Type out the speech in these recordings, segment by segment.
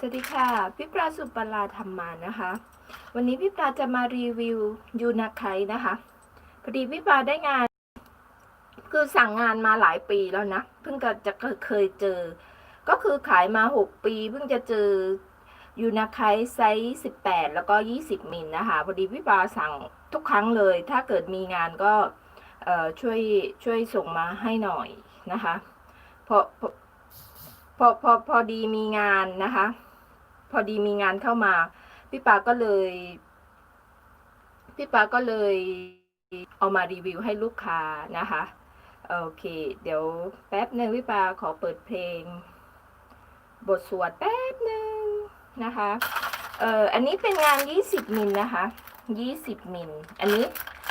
สวัสดีค่ะ พี่ปลาสุปลาธรรมานะคะ วันนี้พี่ปลาจะมารีวิวยูนาไคนะคะพอดีพี่ปลาได้งาน คือสั่งงานมาหลายปีแล้วนะ เพิ่งจะจะเคยเจอ ก็คือขายมา 6 ปี เพิ่งจะเจอยูนาไคไซส์18 แล้วก็ 20 มิลนะคะ พอดีพี่ปลาสั่งทุกครั้งเลย ถ้าเกิดมีงานก็ช่วยช่วยส่งมาให้หน่อยนะคะ เพราะเพราะพอพอพอดีมีงานนะคะ พอดีมีงานเข้ามา พี่ปาก็เลย พี่ปาก็เลยเอามารีวิวให้ลูกค้านะคะ โอเค เดี๋ยวแป๊บหนึ่งพี่ปาขอเปิดเพลง บทสวดแป๊บหนึ่งนะคะ เอ่อ อันนี้เป็นงาน 20 มิลนะคะ 20 มิล อันนี้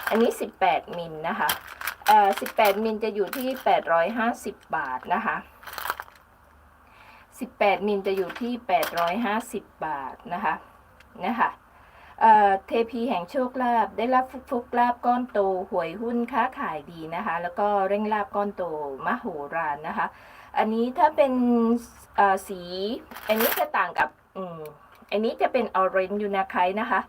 อันนี้ 18 มิลนะคะ เอ่อ 18 มิลจะอยู่ที่ 850 บาทนะคะ 18 มิลจะอยู่ที่ 850 บาทนะคะนะคะเทพีแห่งโชคลาภได้รับฟุกฟุกลาบก้อนโตหวยหุ้นค้าขายดีนะคะ แล้วก็เร่งลาบก้อนโตมโหฬารนะคะ อันนี้ถ้าเป็นสี อันนี้จะต่างกับอืมอันนี้จะเป็นออเรนจ์ยูนาไคนะคะ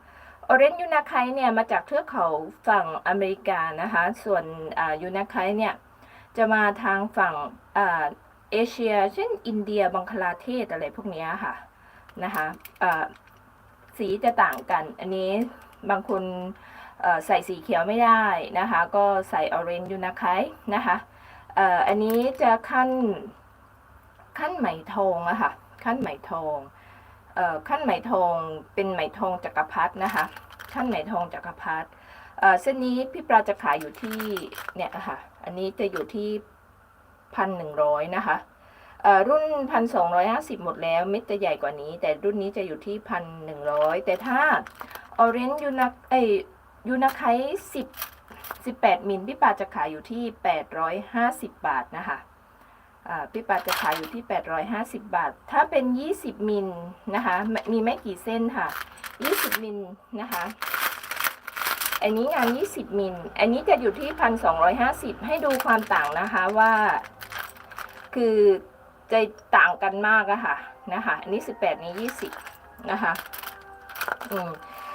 ออเรนจ์ยูนาไคเนี่ยมาจากเทือกเขาฝั่งอเมริกานะคะ ส่วนยูนาไคเนี่ยจะมาทางฝั่ง เอเชีย เช่นอินเดียบังคลาเทศอะไรพวกนี้ค่ะนะคะสีจะต่างกัน อันนี้บางคนใส่สีเขียวไม่ได้นะคะ ก็ใส่ออเรนจ์ยูนาไคนะคะอ,อ,อันนี้จะขั้นขั้นไหมทองอะค่ะขั้นไหมทองออขั้นไหมทองเป็นไหมทองจักรพรรดินะคะขั้นไหมทองจักรพรรดิเอ่อเส้นนี้พี่ปลาจะขายอยู่ที่เนี่ยค่ะ อันนี้จะอยู่ที่ พันหนึ่งร้อยนะคะรุ่นพันสองร้อยห้าสิบหมดแล้วเม็ดจะใหญ่กว่านี้ แต่รุ่นนี้จะอยู่ที่พันหนึ่งร้อยแต่ถ้าออเรนจ์ยูนักไอยูนักไคสิบสิบแปดมิลพี่ปาจะขายอยู่ที่แปดร้อยห้าสิบบาทนะคะพี่ปาจะขายอยู่ที่แปดร้อยห้าสิบบาท ถ้าเป็นยี่สิบมิลนะคะ มีไม่กี่เส้นค่ะยี่สิบมิลนะคะอันนี้งาน 20 มิล อันนี้จะอยู่ที่ 1,250 ให้ดูความต่างนะคะว่า คือจะต่างกันมากอะค่ะนะคะ อันนี้ 18 นี้ 20 นะคะ อืม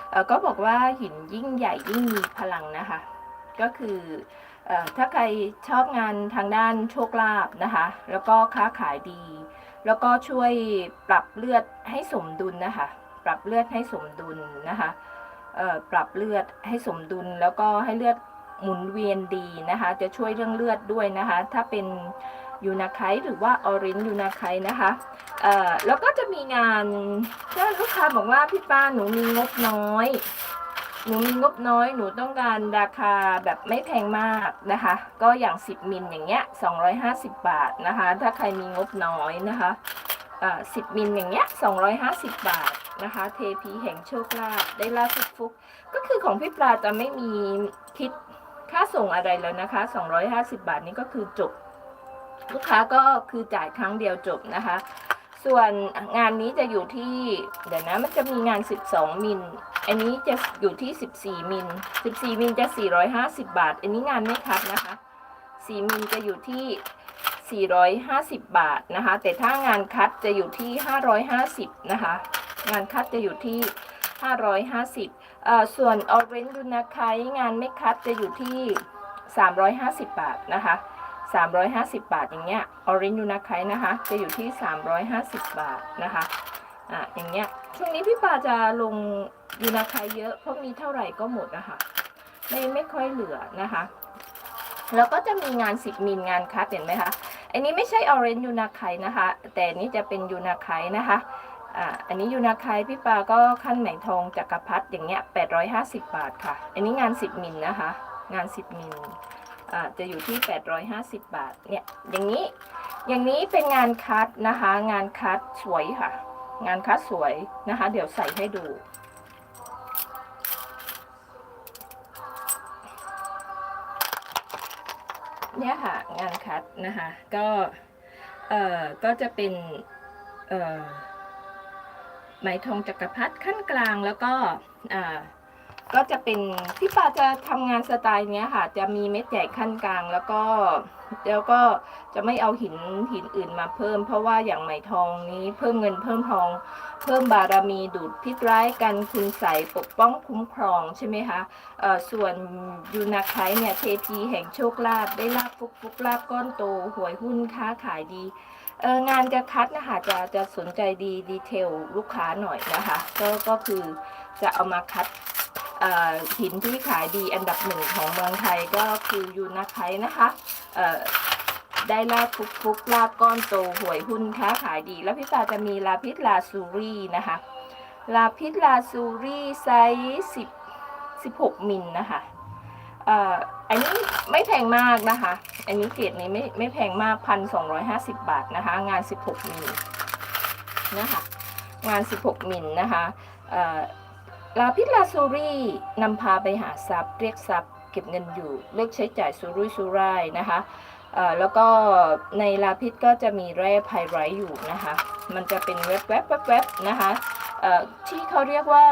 เออก็บอกว่าหินยิ่งใหญ่ยิ่งมีพลังนะคะ ก็คือเอ่อถ้าใครชอบงานทางด้านโชคลาภนะคะ แล้วก็ค้าขายดี แล้วก็ช่วยปรับเลือดให้สมดุลนะคะ ปรับเลือดให้สมดุลนะคะเอ่อปรับเลือดให้สมดุลแล้วก็ให้เลือดหมุนเวียนดีนะคะ จะช่วยเรื่องเลือดด้วยนะคะ ถ้าเป็น ยูนาไคหรือว่าออรินยูนาไคนะคะเอ่อแล้วก็จะมีงานถ้าลูกค้าบอกว่าพี่ป้าหนูมีงบน้อย หนูมีงบน้อย หนูต้องการราคาแบบไม่แพงมากนะคะ ก็อย่าง 10 มิลอย่างเงี้ย250 บาทนะคะ ถ้าใครมีงบน้อยนะคะเอ่อ10มิลอย่างเงี้ย250 บาทนะคะ เทพีแห่งโชคลาภได้ลาบฟุกฟุกก็คือของพี่ปลาจะไม่มีคิดค่าส่งอะไรแล้วนะคะ 250 บาทนี้ก็คือจบ ลูกค้าก็คือจ่ายครั้งเดียวจบนะคะ ส่วนงานนี้จะอยู่ที่ เดี๋ยวนะมันจะมีงาน 12 มิล อันนี้จะอยู่ที่ 14 มิล 14 มิลจะ 450 บาท อันนี้งานไม่คัดนะคะ 4 มิลจะอยู่ที่ 450 บาทนะคะ แต่ถ้างานคัดจะอยู่ที่ 550 นะคะ งานคัดจะอยู่ที่ 550เอ่อส่วน Orange ดูนะคงานไม่คัดจะอยู่ที่ 350 บาทนะคะ 350 บาทอย่างเงี้ย Orange ดูนะคนะคะ จะอยู่ที่ 350 บาทนะคะอะอย่างเงี้ยช่วงนี้พี่ปาจะลงยูนาไคเยอะเพราะมีเท่าไหร่ก็หมดนะคะไม่ไม่ค่อยเหลือนะคะ แล้วก็จะมีงาน10มิลงานคัดเห็นไหมคะอันนี้ไม่ใช่ Orange ยูนาไคนะคะ แต่อันนี้จะเป็นยูนาไคนะคะอ่าอันนี้ยูนาไคพี่ปาก็ขั้นไหมทองจักรพรรดิอย่างเงี้ย850 บาทค่ะ อันนี้งาน 10มิลนะคะ งาน 10มิล จะอยู่ที่ 850 บาท เนี่ย อย่างนี้ อย่างนี้เป็นงานคัดนะคะ งานคัดสวยค่ะ งานคัดสวยนะคะ เดี๋ยวใส่ให้ดูเนี่ยค่ะงานคัดนะคะก็เอ่อก็จะเป็นเอ่อไหมทองจักรพรรดิขั้นกลางแล้วก็อ่า ก็จะเป็นพี่ปาจะทำงานสไตล์เนี้ยค่ะ จะมีเม็ดใหญ่ขั้นกลางแล้วก็แล้วก็จะไม่เอาหินหินอื่นมาเพิ่ม เพราะว่าอย่างไหมทองนี้เพิ่มเงินเพิ่มทอง เพิ่มบารมีดูดพิษร้ายกันคุณใสยปกป้องคุ้มครองใช่ไหมคะเอ่อส่วนยูนาไคเนี่ยเทพีแห่งโชคลาภได้ลาบฟุกฟุกลาบก้อนโตหวยหุ้นค้าขายดีเอองานจะคัดนะคะจะจะสนใจดีดีเทลลูกค้าหน่อยนะคะก็ก็คือจะเอามาคัด หินที่ขายดีอันดับหนึ่งของเมืองไทยก็คือยูนาไคนะคะได้ลาบฟุกฟุกลาบก้อนโตหวยหุ้นค้าขายดี แล้วพี่ปาจะมีลาพิษลาซูรี่นะคะลาพิษลาซูรี่ไซส์สิบสิบหกมิลนะคะเอ่ออันนี้ไม่แพงมากนะคะ อันนี้เกรดนี้ไม่ไม่แพงมากพันสองร้อยห้าสิบบาทนะคะ งานสิบหกมิลนะคะ งานสิบหกมิลนะคะเอ่อ ลาพิลาซูรีนำพาไปหาทรัพย์ เรียกทรัพย์ เก็บเงินอยู่ เลิกใช้จ่ายสุรุ่ยสุร่ายนะคะแล้วก็ในลาพิษก็จะมีแร่ไพไรท์อยู่นะคะ มันจะเป็นแวบแวบแวบแวบนะคะที่เขาเรียกว่า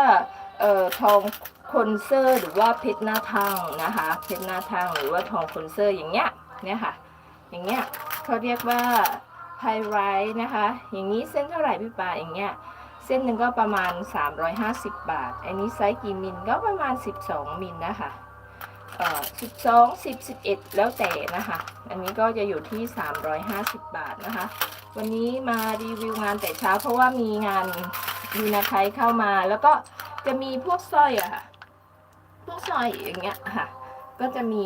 ออทองคอนเซอร์หรือว่าเพชรหน้าทังนะคะ เพชรหน้าทังหรือว่าทองคอนเซอร์อย่างเงี้ยเนี่ยค่ะ อย่างเงี้ยเขาเรียกว่าไพไรท์นะคะ อย่างนี้เส้นเท่าไหร่พี่ปาอย่างเงี้ย เส้นหนึ่งก็ประมาณ 350 บาท อันนี้ไซส์กี่มิลก็ประมาณ 12 มิลนะคะเอ่อ12 10 11แล้วแต่นะคะ อันนี้ก็จะอยู่ที่ 350 บาทนะคะ วันนี้มารีวิวงานแต่เช้า เพราะว่ามีงานยูนาไคเข้ามา แล้วก็จะมีพวกสร้อยอะค่ะ พวกสร้อยอย่างเงี้ยค่ะ ก็จะมี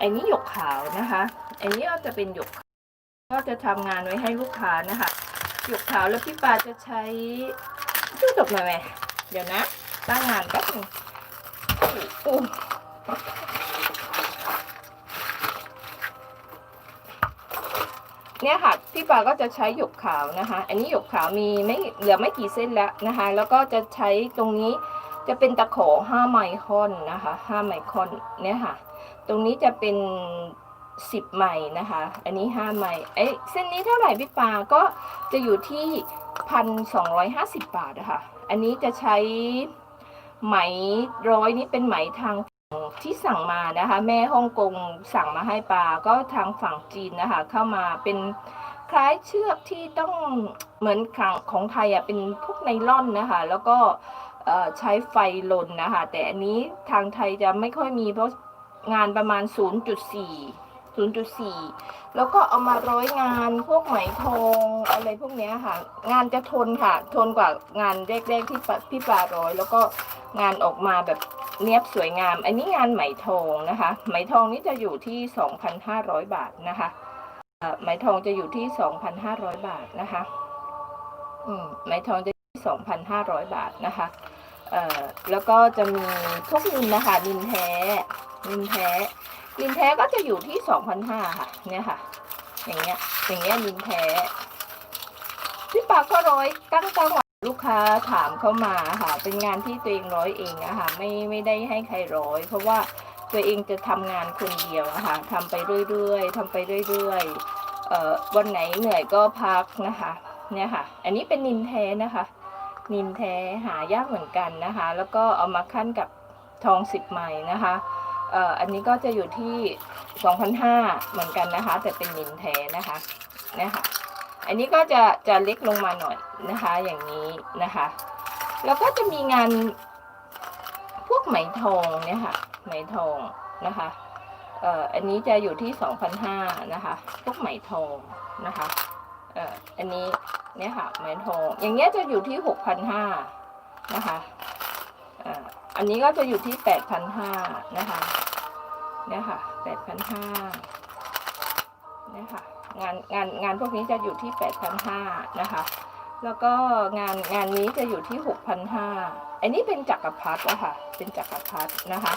อ้นี้หยกขาวนะคะอ้นี้ก็จะเป็นหยก ก็จะทำงานไว้ให้ลูกค้านะคะ หยกขาวแล้วพี่ปาจะใช้ชื่อจบหน่อยไหมเดี๋ยวนะตั้งงานแป๊บนึงอู้เนี่ยค่ะพี่ปาก็จะใช้หยกขาวนะคะ อันนี้หยกขาวมีไม่เหลือไม่กี่เส้นแล้วนะคะ แล้วก็จะใช้ตรงนี้จะเป็นตะขอ5ไมครอนนะคะ5ไมครอนเนี่ยค่ะ ตรงนี้จะเป็น 10 ไมล์นะคะ อันนี้ 5 ไมล์เอ้ยเส้นนี้เท่าไหร่พี่ปาก็จะอยู่ที่ 1,250 บาทนะคะ อันนี้จะใช้ไหมร้อยนี้เป็นไหมทางที่สั่งมานะคะ แม่ฮ่องกงสั่งมาให้ปาก็ทางฝั่งจีนนะคะ เข้ามาเป็นคล้ายเชือกที่ต้องเหมือนของของไทยอะเป็นพวกไนล่อนนะคะ แล้วก็ใช้ไฟลนนะคะ แต่อันนี้ทางไทยจะไม่ค่อยมีเพราะงานประมาณ 0.4 0.4 แล้วก็เอามาร้อยงานพวกไหมทองอะไรพวกเนี้ยค่ะ งานจะทนค่ะ ทนกว่างานแรกๆที่พี่ปลาร้อย แล้วก็งานออกมาแบบเนียบสวยงาม อันนี้งานไหมทองนะคะ ไหมทองนี่จะอยู่ที่ 2,500 บาทนะคะไหมทองจะอยู่ที่ 2,500 บาทนะคะอืมไหมทองจะที่ 2,500 บาทนะคะเอ่อแล้วก็จะมีพวกนินนะคะนินแท้นินแท้ นินแท้ก็จะอยู่ที่สองพันห้าค่ะ เนี่ยค่ะ อย่างเงี้ย อย่างเงี้ยนินแท้พี่ปากก็ร้อยตั้งจังหวะลูกค้าถามเข้ามาค่ะ เป็นงานที่ตัวเองร้อยเองอะค่ะ ไม่ไม่ได้ให้ใครร้อย เพราะว่าตัวเองจะทำงานคนเดียวอะค่ะทำไปเรื่อยๆทำไปเรื่อยๆเอ่อวันไหนเหนื่อยก็พักนะคะ เนี่ยค่ะ อันนี้เป็นนินแท้นะคะ นินแท้หายากเหมือนกันนะคะ แล้วก็เอามาขั้นกับทองสิบไม้นะคะ อันนี้ก็จะอยู่ที่ 2,500 เหมือนกันนะคะ แต่เป็นนินแท้นะคะเนี่ยค่ะอันนี้ก็จะจะเล็กลงมาหน่อยนะคะ อย่างนี้นะคะ แล้วก็จะมีงานพวกไหมทองเนี่ยค่ะ ไหมทองนะคะเอ่ออันนี้จะอยู่ที่2,500นะคะ พวกไหมทองนะคะเอ่ออันนี้เนี่ยค่ะไหมทอง อย่างเงี้ยจะอยู่ที่หกพันะคะอ่าอันนี้ก็จะอยู่ที่แปดพันห้านะคะ เนี่ยค่ะแปดพันห้าเนี่ยค่ะงานงานงานพวกนี้จะอยู่ที่แปดพันห้านะคะ แล้วก็งานงานนี้จะอยู่ที่หกพันห้าอันนี้เป็นจักรพรรดิอะค่ะ เป็นจักรพรรดินะคะ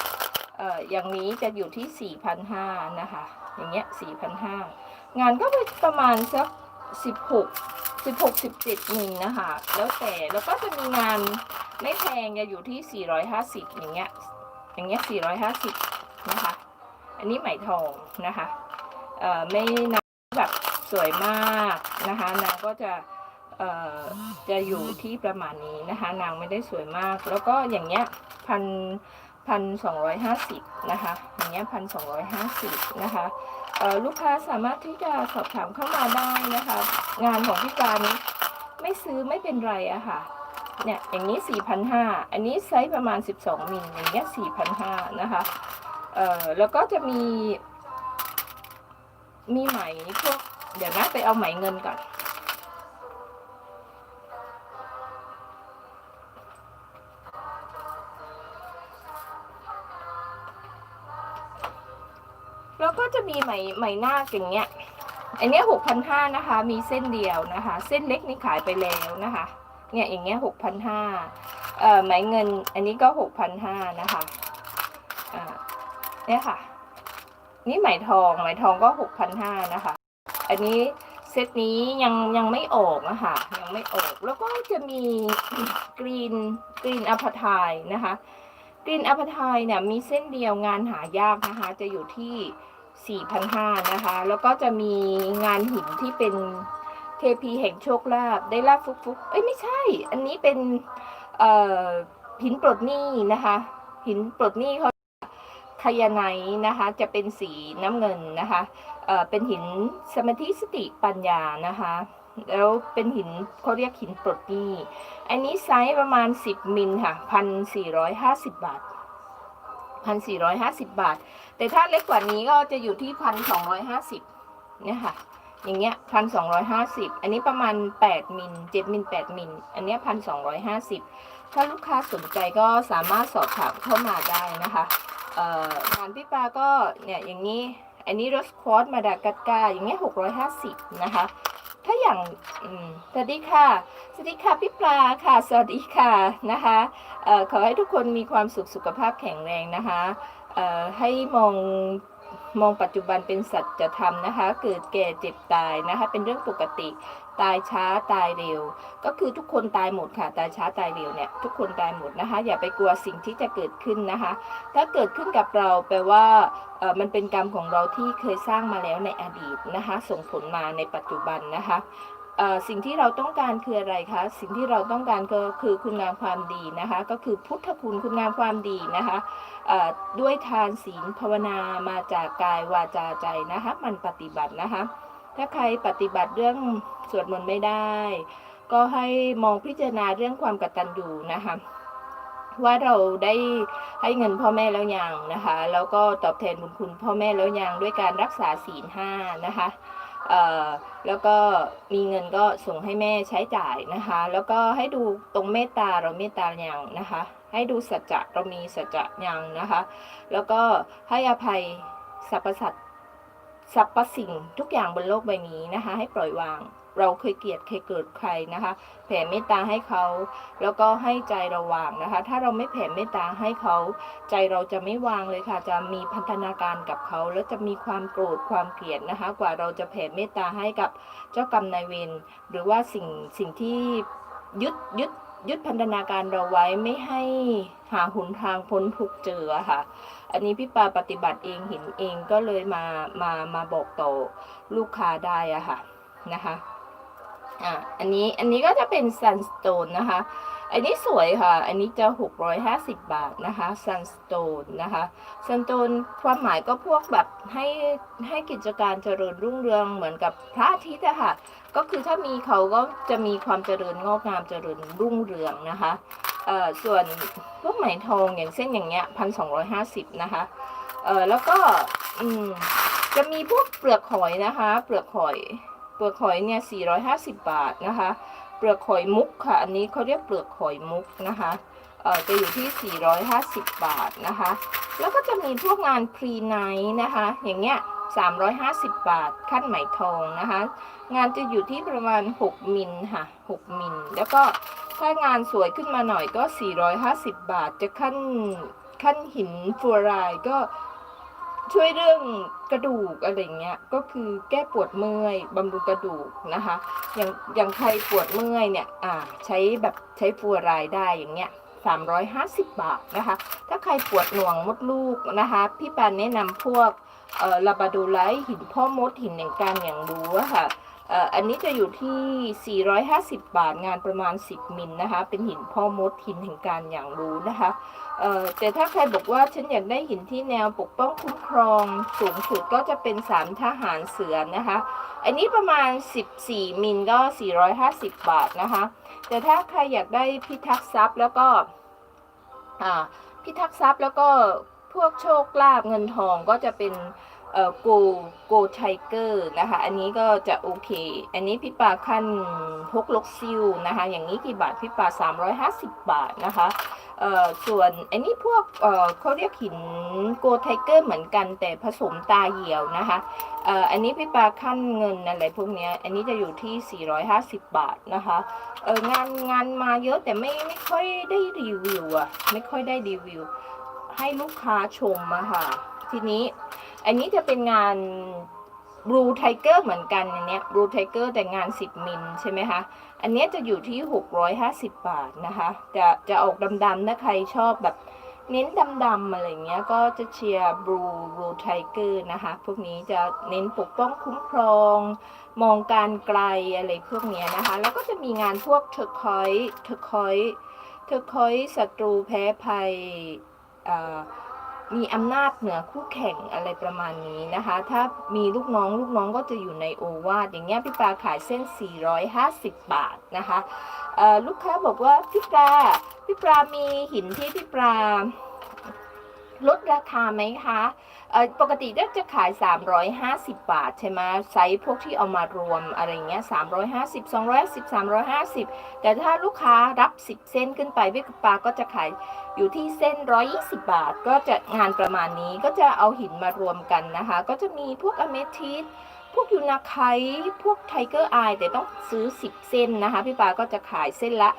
เอ่ออย่างนี้จะอยู่ที่สี่พันห้านะคะ อย่างเงี้ยสี่พันห้างานก็ประมาณสักสิบหกสิบหกสิบเจ็ดมิลนะคะ แล้วแต่แล้วก็จะมีงานไม่แพงจะอยู่ที่สี่ร้อยห้าสิบอย่างเงี้ยอย่างเงี้ยสี่ร้อยห้าสิบ อันนี้ไหมทองนะคะเอ่อไม่นางแบบสวยมากนะคะนางก็จะเอ่อจะอยู่ที่ประมาณนี้นะคะนางไม่ได้สวยมาก แล้วก็อย่างเงี้ยพันพันสองร้อยห้าสิบนะคะอย่างเงี้ยพันสองร้อยห้าสิบนะคะเอ่อลูกค้าสามารถที่จะสอบถามเข้ามาได้นะคะ งานของพี่ปานี้ไม่ซื้อไม่เป็นไรอะค่ะเนี่ยอย่างนี้ 4,500 อันนี้ไซส์ประมาณ 12มิลอย่างเงี้ย4,500 นะคะ เอ่อแล้วก็จะมี มีไหมพวกเดี๋ยวนะไปเอาไหมเงินก่อนแล้วก็จะมีไหมไหมหน้าอย่างเงี้ย อันนี้ย6,500นะคะ มีเส้นเดียวนะคะ เส้นเล็กนี่ขายไปแล้วนะคะ เนี่ยอย่างเงี้ย6,500เอ่อไหมเงินอันนี้ก็6,500นห้านะคะ เนี่ยค่ะ นี่ไหมทองไหมทองก็6,500นห้านะคะ อันนี้เซตนี้ยังยังไม่ออกนะคะยังไม่ออกแล้วก็จะมีกรีนกรีนอัพทายนะคะกรีนอัพทายเนี่ยมีเส้นเดียวงานหายากนะคะ จะอยู่ที่ 4,500นะคะ แล้วก็จะมีงานหินที่เป็นเทพีแห่งโชคลาภได้ลาบฟุกฟุกเอ้ยไม่ใช่ อันนี้เป็นหินปลดหนี้นะคะ หินปลดหนี้เขา คยาไนนะคะจะเป็นสีน้ำเงินนะคะเอ่อเป็นหินสมาธิสติปัญญานะคะแล้วเป็นหินเขาเรียกหินปลดหนี้อันนี้ไซส์ประมาณ 10 มิลค่ะ1,450บาท1,450บาท แต่ถ้าเล็กกว่านี้ก็จะอยู่ที่1,250เนี่ยค่ะอย่างเงี้ย1,250อันนี้ประมาณ8มิล7มิล8มิลอันเนี้ย1,250ถ้าลูกค้าสนใจก็สามารถสอบถามเข้ามาได้นะคะ เอ่องานพี่ปาก็เนี่ยอย่างนี้อันนี้รสควอตมาดากัสการ์อย่างเงี้ย650นะคะ ถ้าอย่างสวัสดีค่ะสวัสดีค่ะพี่ปลาค่ะ สวัสดีค่ะนะคะเอ่อขอให้ทุกคนมีความสุขสุขภาพแข็งแรงนะคะเอ่อให้มองมองปัจจุบันเป็นสัจธรรมนะคะ เกิดแก่เจ็บตายนะคะ เป็นเรื่องปกติ ตายช้าตายเร็ว ก็คือทุกคนตายหมดค่ะ ตายช้าตายเร็วเนี่ยทุกคนตายหมดนะคะ อย่าไปกลัวสิ่งที่จะเกิดขึ้นนะคะ ถ้าเกิดขึ้นกับเราแปลว่ามันเป็นกรรมของเราที่เคยสร้างมาแล้วในอดีตนะคะ ส่งผลมาในปัจจุบันนะคะสิ่งที่เราต้องการคืออะไรคะ สิ่งที่เราต้องการก็คือคุณงามความดีนะคะ ก็คือพุทธคุณคุณงามความดีนะคะด้วยทานศีลภาวนามาจากกายวาจาใจนะคะ มันปฏิบัตินะคะ ถ้าใครปฏิบัติเรื่องสวดมนต์ไม่ได้ ก็ให้มองพิจารณาเรื่องความกตัญญูนะคะว่าเราได้ให้เงินพ่อแม่แล้วยังนะคะ แล้วก็ตอบแทนบุญคุณพ่อแม่แล้วยังด้วยการรักษาศีลห้านะคะแล้วก็มีเงินก็ส่งให้แม่ใช้จ่ายนะคะ แล้วก็ให้ดูตรงเมตตาเราเมตตายังนะคะ ให้ดูสัจจะเรามีสัจจะยังนะคะ แล้วก็ให้อภัยสรรพสัตว์ สรรพสิ่งทุกอย่างบนโลกใบนี้นะคะ ให้ปล่อยวาง เราเคยเกลียดเคยเกิดใครนะคะ แผ่เมตตาให้เขา แล้วก็ให้ใจเราวางนะคะ ถ้าเราไม่แผ่เมตตาให้เขา ใจเราจะไม่วางเลยค่ะ จะมีพันธนาการกับเขา แล้วจะมีความโกรธความเกลียดนะคะ กว่าเราจะแผ่เมตตาให้กับเจ้ากรรมนายเวรหรือว่าสิ่งสิ่งที่ยึดยึดยึดพันธนาการเราไว้ไม่ให้ หาหนทางพ้นทุกเจออค่ะ อันนี้พี่ปาปฏิบัติเองเห็นเองก็เลยมามามาบอกต่อลูกค้าได้อะค่ะนะคะอะอันนี้อันนี้ก็จะเป็น sunstone นะคะ อันนี้สวยค่ะ อันนี้จะ 650 บาทนะคะ sunstone นะคะ sunstone ความหมายก็พวกแบบให้ให้กิจการเจริญรุ่งเรืองเหมือนกับพระอาทิตย์อะค่ะ ก็คือถ้ามีเขาก็จะมีความเจริญงอกงามเจริญรุ่งเรืองนะคะ ส่วนพวกไหมทองอย่างเส้นอย่างเงี้ยพันสองร้อยห้าสิบนะคะเออแล้วก็อืมจะมีพวกเปลือกหอยนะคะ เปลือกหอย เปลือกหอยเนี่ย450บบาทนะคะ เปลือกหอยมุกค่ะ อันนี้เขาเรียกเปลือกหอยมุกนะคะเออจะอยู่ที่ 450 บาทนะคะ แล้วก็จะมีพวกงานพรีไนท์นะคะ อย่างเงี้ย 350 บาท ขั้นไหมทองนะคะ งานจะอยู่ที่ประมาณ 6 มิลค่ะ 6 มิล แล้วก็ ถ้างานสวยขึ้นมาหน่อยก็ 450 บาท จะขั้นขั้นหินฟลูออไรด์ก็ช่วยเรื่องกระดูกอะไรเงี้ย ก็คือแก้ปวดเมื่อยบำรุงกระดูกนะคะ อย่างอย่างใครปวดเมื่อยเนี่ย อ่า ใช้แบบใช้ฟัวรายได้อย่างเงี้ย350 บาทนะคะ ถ้าใครปวดหน่วงมดลูกนะคะ พี่ปานแนะนำพวกเอ่อลาบาดูไลท์หินพ่อมดหินแห่งการอย่างรู้ค่ะ อันนี้จะอยู่ที่ 450 บาทงานประมาณ 10 มิลนะคะ เป็นหินพ่อมดหินแห่งการอย่างรู้นะคะเอ่อแต่ถ้าใครบอกว่าฉันอยากได้หินที่แนวปกป้องคุ้มครองสูงสุดก็จะเป็นสามทหารเสือนะคะ อันนี้ประมาณ 14 มิลก็ 450 บาทนะคะ แต่ถ้าใครอยากได้พิทักษ์ทรัพย์แล้วก็อ่าพิทักษ์ทรัพย์แล้วก็พวกโชคลาภเงินทองก็จะเป็น เอ่อโกโกไทเกอร์นะคะ อันนี้ก็จะโอเค อันนี้พี่ปาขั้นฮกลกซิลนะคะ อย่างนี้กี่บาทพี่ปา350 บาทนะคะเอ่อส่วนอันนี้พวกเอ่อเขาเรียกหินโกไทเกอร์เหมือนกันแต่ผสมตาเหี่ยวนะคะเอ่ออันนี้พี่ปาขั้นเงินอะไรพวกเนี้ยอันนี้จะอยู่ที่ 450 บาทนะคะเอองานงานมาเยอะแต่ไม่ไม่ค่อยได้รีวิวอะไม่ค่อยได้รีวิว ให้ลูกค้าชมอะค่ะทีนี้ อันนี้จะเป็นงาน Blue Tiger เหมือนกันอันเนี้ย Blue Tiger แต่งาน 10 มิลใช่ไหมคะ อันเนี้ยจะอยู่ที่ 650 บาทนะคะ จะจะออกดำๆนะใครชอบแบบเน้นดำๆอะไรเงี้ยก็จะเชียร์ Blue Blue Tiger นะคะ พวกนี้จะเน้นปกป้องคุ้มครอง มองการไกลอะไรพวกเนี้ยนะคะ แล้วก็จะมีงานพวกเทอร์คอยเทอร์คอยเทอร์คอยศัตรูแพ้ภัยอ่อ มีอำนาจเหนือคู่แข่งอะไรประมาณนี้นะคะ ถ้ามีลูกน้องลูกน้องก็จะอยู่ในโอวาทอย่างเงี้ยพี่ปลาขายเส้น 450 บาทนะคะลูกค้าบอกว่าพี่ปลาพี่ปลามีหินที่พี่ปลา ลดราคาไหมคะปกติก็จะขาย 350 บาท ใช่ไหมไซส์พวกที่เอามารวมอะไรเงี้ย 350 210 350 แต่ถ้าลูกค้ารับ 10 เส้นขึ้นไปพี่ปาก็จะขายอยู่ที่เส้น 120 บาท ก็จะงานประมาณนี้ก็จะเอาหินมารวมกันนะคะ ก็จะมีพวกอเมทิสพวกยูนาไคพวกไทเกอร์อายแต่ต้องซื้อ 10 เส้นนะคะ พี่ปาก็จะขายเส้นละ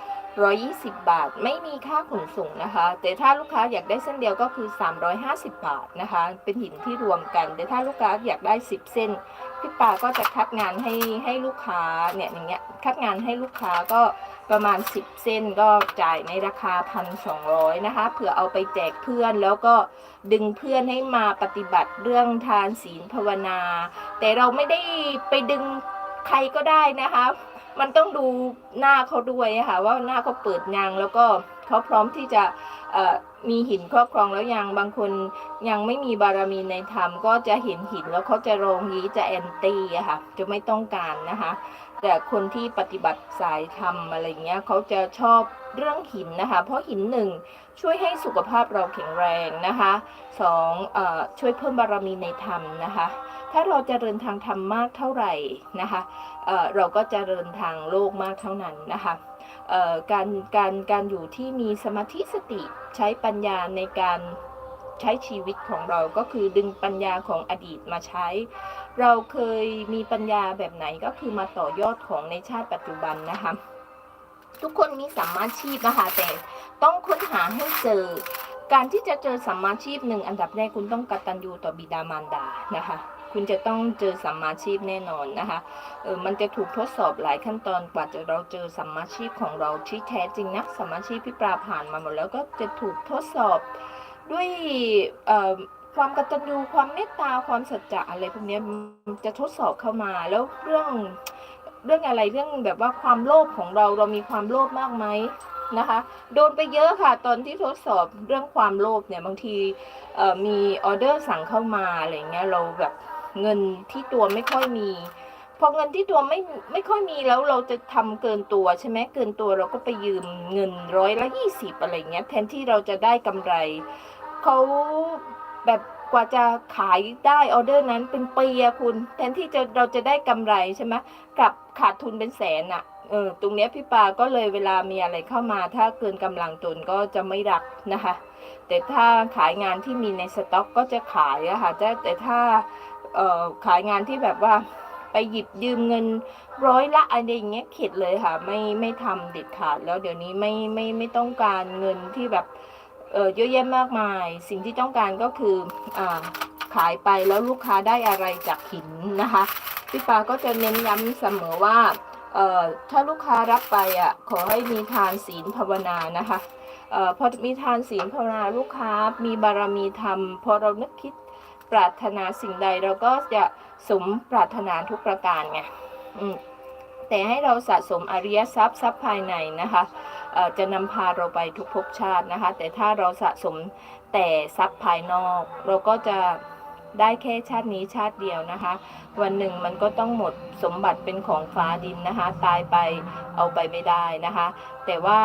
120 บาท ไม่มีค่าขนส่งนะคะ แต่ถ้าลูกค้าอยากได้เส้นเดียวก็คือ 350 บาทนะคะ เป็นหินที่รวมกัน แต่ถ้าลูกค้าอยากได้ 10 เส้นพี่ปาก็จะคัดงานให้ให้ลูกค้าเนี่ยอย่างเงี้ยคัดงานให้ลูกค้าก็ประมาณ 10 เส้นก็จ่ายในราคา 1,200 นะคะเผื่อเอาไปแจกเพื่อนแล้วก็ดึงเพื่อนให้มาปฏิบัติเรื่องทานศีลภาวนา แต่เราไม่ได้ไปดึงใครก็ได้นะคะ มันต้องดูหน้าเขาด้วยค่ะว่าหน้าเขาเปิดยังแล้วก็เขาพร้อมที่จะมีหินครอบครองแล้วยังบางคนยังไม่มีบารมีในธรรมก็จะเห็นหินแล้วเขาจะโรงยี้จะแอนตี้อะค่ะจะไม่ต้องการนะคะ แต่คนที่ปฏิบัติสายธรรมอะไรเงี้ยเขาจะชอบเรื่องหินนะคะ เพราะหินหนึ่งช่วยให้สุขภาพเราแข็งแรงนะคะสองอช่วยเพิ่มบารมีในธรรมนะคะ ถ้าเราจเจริญทางธรรมมากเท่าไหร่นะคะเเราก็จเจริญทางโลกมากเท่านั้นนะคะการการการอยู่ที่มีสมาธิสติใช้ปัญญาในการใช้ชีวิตของเราก็คือดึงปัญญาของอดีตมาใช้ เราเคยมีปัญญาแบบไหนก็คือมาต่อยอดของในชาติปัจจุบันนะคะทุกคนมีสัมมาชีพนะคะแต่ต้องค้นหาให้เจอ การที่จะเจอสัมมาชีพหนึ่งอันดับแรกคุณต้องกตัญญูต่อบิดามารดานะคะ คุณจะต้องเจอสัมมาชีพแน่นอนนะคะเออมันจะถูกทดสอบหลายขั้นตอนกว่าจะเราเจอสัมมาชีพของเราที่แท้จริงนะสัมมาชีพพี่ปลาผ่านมาหมดแล้วก็จะถูกทดสอบด้วยเอ่อความกตัญญูความเมตตาความสัจจะอะไรพวกนี้จะทดสอบเข้ามาแล้วเรื่องเรื่องอะไรเรื่องแบบว่าความโลภของเราเรามีความโลภมากไหมนะคะ โดนไปเยอะค่ะ ตอนที่ทดสอบเรื่องความโลภเนี่ยบางทีมีออเดอร์สั่งเข้ามาอะไรเงี้ยเราแบบ เงินที่ตัวไม่ค่อยมี พอเงินที่ตัวไม่ไม่ค่อยมีแล้วเราจะทำเกินตัวใช่ไหมเกินตัวเราก็ไปยืมเงินร้อยละยี่สิบอะไรเงี้ยแทนที่เราจะได้กำไรเขาแบบกว่าจะขายได้ออเดอร์นั้นเป็นปีอะคุณ แทนที่จะเราจะได้กำไรใช่ไหมกลับขาดทุนเป็นแสนอะเออตรงเนี้ยพี่ปาก็เลยเวลามีอะไรเข้ามา ถ้าเกินกำลังตนก็จะไม่รับนะคะ แต่ถ้าขายงานที่มีในสต็อกก็จะขายอะค่ะแต่แต่ถ้า ขายงานที่แบบว่าไปหยิบยืมเงินร้อยละอะไรอย่างเงี้ยเข็ดเลยค่ะ ไม่ไม่ทำเด็ดขาดแล้วเดี๋ยวนี้ไม่ไม่ไม่ต้องการเงินที่แบบเออเยอะแยะมากมาย สิ่งที่ต้องการก็คืออ่าขายไปแล้วลูกค้าได้อะไรจากหินนะคะพี่ปาก็จะเน้นย้ำเสมอว่าเอ่อถ้าลูกค้ารับไปอะขอให้มีทานศีลภาวนานะคะเอ่อพอมีทานศีลภาวนาลูกค้ามีบารมีธรรม พอเรานึกคิด ปรารถนาสิ่งใดเราก็จะสมปรารถนาทุกประการไงแต่ให้เราสะสมอริยทรัพย์ทรัพย์ภายในนะคะเอ่อจะนำพาเราไปทุกภพชาตินะคะ แต่ถ้าเราสะสมแต่ทรัพย์ภายนอก เราก็จะ ได้แค่ชาตินี้ชาติเดียวนะคะ วันหนึ่งมันก็ต้องหมดสมบัติเป็นของฟ้าดินนะคะ ตายไปเอาไปไม่ได้นะคะ แต่ว่า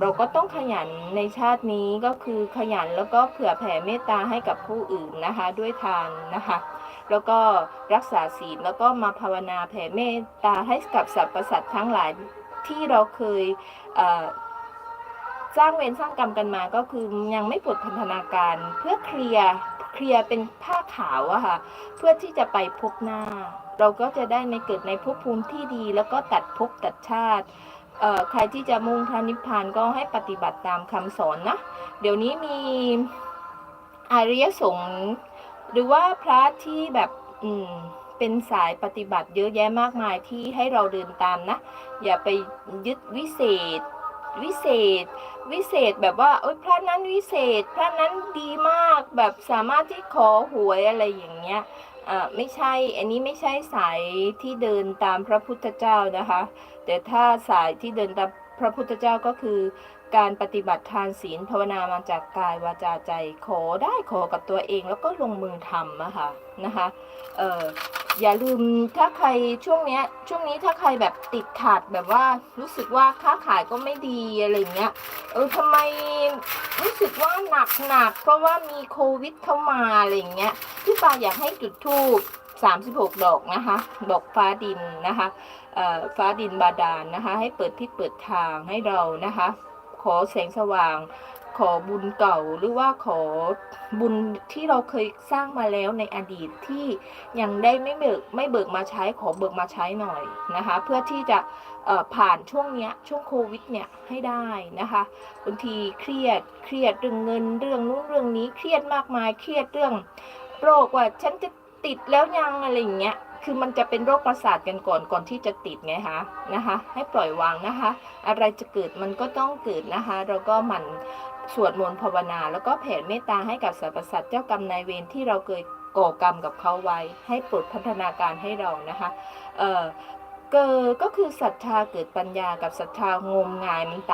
เราก็ต้องขยันในชาตินี้ก็คือขยันแล้วก็เผื่อแผ่เมตตาให้กับผู้อื่นนะคะ ด้วยทานนะคะ แล้วก็รักษาศีลแล้วก็มาภาวนาแผ่เมตตาให้กับสรรพสัตว์ทั้งหลายที่เราเคยสร้างเวรสร้างกรรมกันมาก็คือยังไม่ปลดพันธนาการเพื่อเคลียร์ เคลียร์เป็นผ้าขาวอะค่ะ เพื่อที่จะไปพบหน้า เราก็จะได้ในเกิดในภพภูมิที่ดี แล้วก็ตัดภพตัดชาติใครที่จะมุ่งพระนิพพานก็ให้ปฏิบัติตามคำสอนนะ เดี๋ยวนี้มีอริยสงฆ์หรือว่าพระที่แบบอืมเป็นสายปฏิบัติเยอะแยะมากมายที่ให้เราเดินตามนะ อย่าไปยึดวิเศษ วิเศษ วิเศษแบบว่าโอ๊ยพระนั้นวิเศษ พระนั้นดีมากแบบสามารถที่ขอหวยอะไรอย่างเงี้ยอ่าไม่ใช่อันนี้ไม่ใช่สายที่เดินตามพระพุทธเจ้านะคะ แต่ถ้าสายที่เดินตามพระพุทธเจ้าก็คือ การปฏิบัติทานศีลภาวนามาจากกายวาจาใจขอได้ขอกับตัวเองแล้วก็ลงมือทำอะค่ะนะคะเอ่อ อย่าลืมถ้าใครช่วงเนี้ย ช่วงนี้ถ้าใครแบบติดขัดแบบว่า รู้สึกว่าค้าขายก็ไม่ดีอะไรเงี้ย เออทำไมรู้สึกว่าหนักหนักเพราะว่ามีโควิดเข้ามาอะไรเงี้ยพี่ปาอยากให้จุดธูป36 ดอกนะคะ ดอกฟ้าดินนะคะเอ่อฟ้าดินบาดาลนนะคะ ให้เปิดที่เปิดทางให้เรานะคะ ขอแสงสว่าง ขอบุญเก่าหรือว่าขอบุญที่เราเคยสร้างมาแล้วในอดีตที่ยังได้ไม่เบิกไม่เบิกมาใช้ขอเบิกมาใช้หน่อยนะคะ เพื่อที่จะผ่านช่วงเนี้ยช่วงโควิดเนี่ยให้ได้นะคะบางทีเครียดเครียดเรื่องเงินเรื่องนู้นเรื่องนี้เครียดมากมายเครียดเรื่อง โรคว่าฉันจะติดแล้วยังอะไรอย่างเงี้ยคือมันจะเป็นโรคประสาทกันก่อนก่อนที่จะติดไงคะนะคะ ให้ปล่อยวางนะคะ อะไรจะเกิดมันก็ต้องเกิดนะคะ เราก็หมั่น สวดมนต์ภาวนา แล้วก็แผ่เมตตาให้กับสรรพสัตว์เจ้ากรรมนายเวรที่เราเคยก่อกรรมกับเขาไว้ ให้ปลดพัฒนาการให้เรานะคะเออเกิดก็คือศรัทธาเกิดปัญญากับศรัทธางมงายมันต่าง